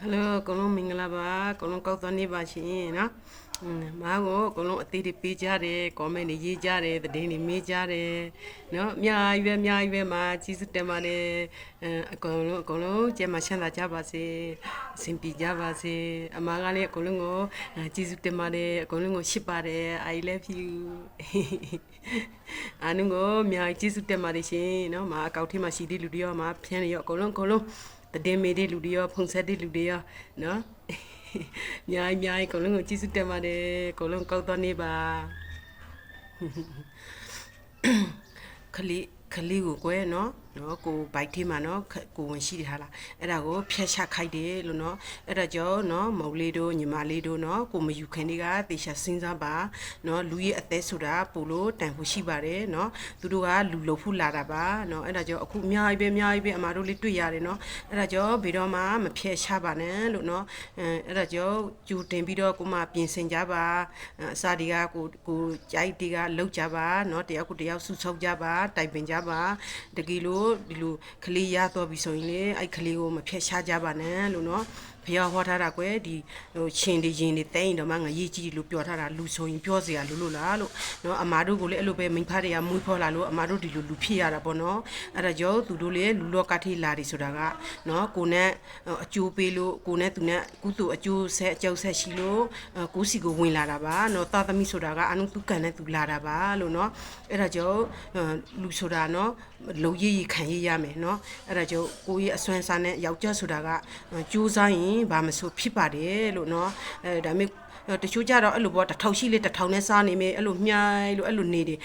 ဟယ်လိုအကုန်လုံးမင်္ဂလာပါအကုန်လုံးကောက်သွားနေပါရှင်နော်อืมမားကိုအကုန်လုံးအသေးတွေပေးကြတယ်ကွန်မန့်တွေရေးကြတယ်သတင်းတွေမေးကြတယ်နော်အများကြီးပဲအများကြီးပဲမာကျေးဇူးတင်ပါတယ်အဲအကုန်လုံးအကုန်လုံးကျမ်းမာချမ်းသာကြပါစေအဆင်ပြေကြပါစေအမားကလည်းအကုန်လုံးကိုအဲကျေးဇူးတင်ပါတယ်အကုန်လုံးကိုရှစ်ပါတယ် I love you အားလုံးကိုအများကြီးကျေးဇူးတင်ပါတယ်ရှင်နော်မာအကောက်ထဲမှာရှိတဲ့လူတွေရောမာဖျန်းတွေရောအကုန်လုံးအကုန်လုံး တည်မေတဲ့လူတွေရောဖုန်ဆက်တဲ့လူတွေရောနော်အများကြီးအများကြီးအကုန်လုံးကိုကျေးဇူးတင်ပါတယ်အကုန်လုံးကောက်တော့နေပါခလေးခလေးကိုကွယ်နော်နော်ကိုဘိုက်ထဲမှာနော်ခကိုဝင်ရှိတယ်ဟာလားအဲ့ဒါကိုဖျက်ချခိုက်တယ်လို့နော်အဲ့ဒါကြောင့်နော်မုံလေးတို့ညီမလေးတို့နော်ကိုမယူခင်တွေကတေချာစဉ်းစားပါနော်လူရဲ့အသက်ဆိုတာပို့လို့တန်ဖို့ရှိပါတယ်နော်သူတို့ကလူလုံဖို့လာတာပါနော်အဲ့ဒါကြောင့်အခုအများကြီးပဲအများကြီးပဲအမတို့လေးတွေ့ရတယ်နော်အဲ့ဒါကြောင့်ဘယ်တော့မှမဖျက်ချပါနဲ့လို့နော်အဲအဲ့ဒါကြောင့်ကြူတင်ပြီးတော့ကိုမပြင်ဆင်ကြပါအစားတွေကကိုကိုကြိုက်တွေကလောက်ကြပါနော်တယောက်ကိုတယောက်ဆုဆောက်ကြပါတိုင်ပင်ကြပါတကယ်လိုဒီလိုကလေးရတော့ပြီဆိုရင်လေအဲ့ကလေးကိုမဖျက်ချကြပါနဲ့လို့နော်ဖျားဟောထားတာကွယ်ဒီဟိုရှင်ဒီရင်တွေတဲရင်တော့မှငရေကြီးလို့ပြောထားတာလူဆိုရင်ပြောเสียလို့လို့လားလို့နော်အမားတို့ကိုလည်းအဲ့လိုပဲမိဖတွေကမွေးဖော်လာလို့အမားတို့ဒီလိုလူဖြစ်ရတာပေါ့နော်အဲ့ဒါကြောင့်သူတို့လည်းလူလောကထိလာတယ်ဆိုတာကနော်ကိုနဲ့အကျိုးပေးလို့ကိုနဲ့သူနဲ့ကုသိုလ်အကျိုးဆက်အကျုပ်ဆက်ရှိလို့ကိုစီကိုဝင်လာတာပါနော်သာသမီဆိုတာကအနုသူကန်နဲ့သူလာတာပါလို့နော်အဲ့ဒါကြောင့်လူဆိုတာနော်လုံရည်ရ ခံရရမယ်နော်အဲ့ဒါကြောင့်ကိုကြီးအစွမ်းစားနဲ့ယောက်ျားဆိုတာကကြိုးစားရင်ဘာမဆိုဖြစ်ပါတယ်လို့နော်အဲဒါပေမဲ့တချို့ကြတော့အဲ့လိုပေါ့တစ်ထောင်ရှိလေတစ်ထောင်နဲ့စားနေမယ်အဲ့လိုမြိုင်းလို့အဲ့လိုနေတယ်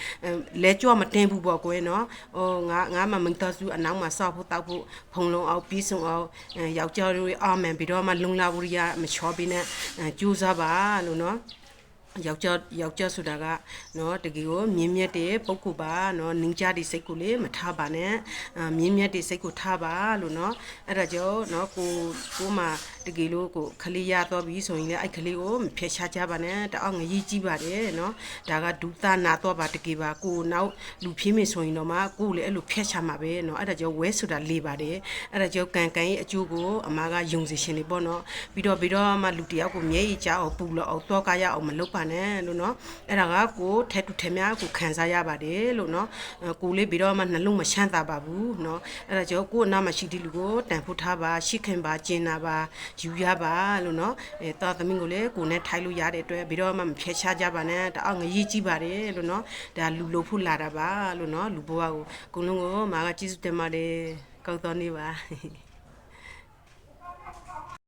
လဲကြွမတင်းဘူးပေါ့ကွယ်နော်ဟိုငါငါမှမင်္ဂလာစုအနောက်မှာစောက်ဖို့တောက်ဖို့ဖုံလုံးအောင်ပြီးဆုံးအောင်ယောက်ျားတို့အာမန်ပြီးတော့မှလုံလာဝရိယမချောပေးနဲ့ကြိုးစားပါလို့နော် ယောက်ျားယောက်ျားဆိုတာကနော်တကယ်ကိုမြင်းမြတ်တဲ့ပုဂ္ဂိုလ်ပါနော်နင်းကြတဲ့စိတ်ကိုလေမထားပါနဲ့မြင်းမြတ်တဲ့စိတ်ကိုထားပါလို့နော်အဲ့ဒါကြောင့်နော်ကိုကိုမှ တကယ်လို့ကိုခလေးရတော့ပြီဆိုရင်လည်းအဲ့ခလေးကိုဖျက်ရှားကြပါနဲ့တအောင်ငရေးကြည့်ပါတယ်တဲ့နော်ဒါကဒုသနာတော့ပါတကယ်ပါကိုနောက်လူဖြစ်မယ်ဆိုရင်တော့မှကိုလည်းအဲ့လိုဖျက်ရှားမှာပဲနော်အဲ့ဒါကြောင့်ဝဲဆိုတာလေပါတယ်အဲ့ဒါကြောင့်ကန်ကန်ရဲ့အကျိုးကိုအမကယုံစီရှင်နေပေါ့နော်ပြီးတော့ပြီးတော့မှလူတယောက်ကိုမျက်ရည်ကြောက်အောင်ပူလို့အောင်တော့ကရအောင်မလုပ်ပါနဲ့လို့နော်အဲ့ဒါကကိုထက်တူထက်များကိုခံစားရပါတယ်လို့နော်ကိုလေးပြီးတော့မှနှလုံးမချမ်းသာပါဘူးနော်အဲ့ဒါကြောင့်ကိုအနာမရှိတဲ့လူကိုတန်ဖိုးထားပါရှိခင်ပါကျင်နာပါယူရပါလို့နော်အဲတာသမီးကိုလည်းကိုနဲ့ထိုက်လို့ရတဲ့အတွက်ဘယ်တော့မှမဖျက်ချကြပါနဲ့တအောင်ငရေးကြည့်ပါတယ်လို့နော်ဒါလူလို့ဖို့လာတာပါလို့နော်လူဘဝကိုအကုန်လုံးကိုမာကကျေးဇူးတင်ပါတယ်ကောက်တော်နေပါ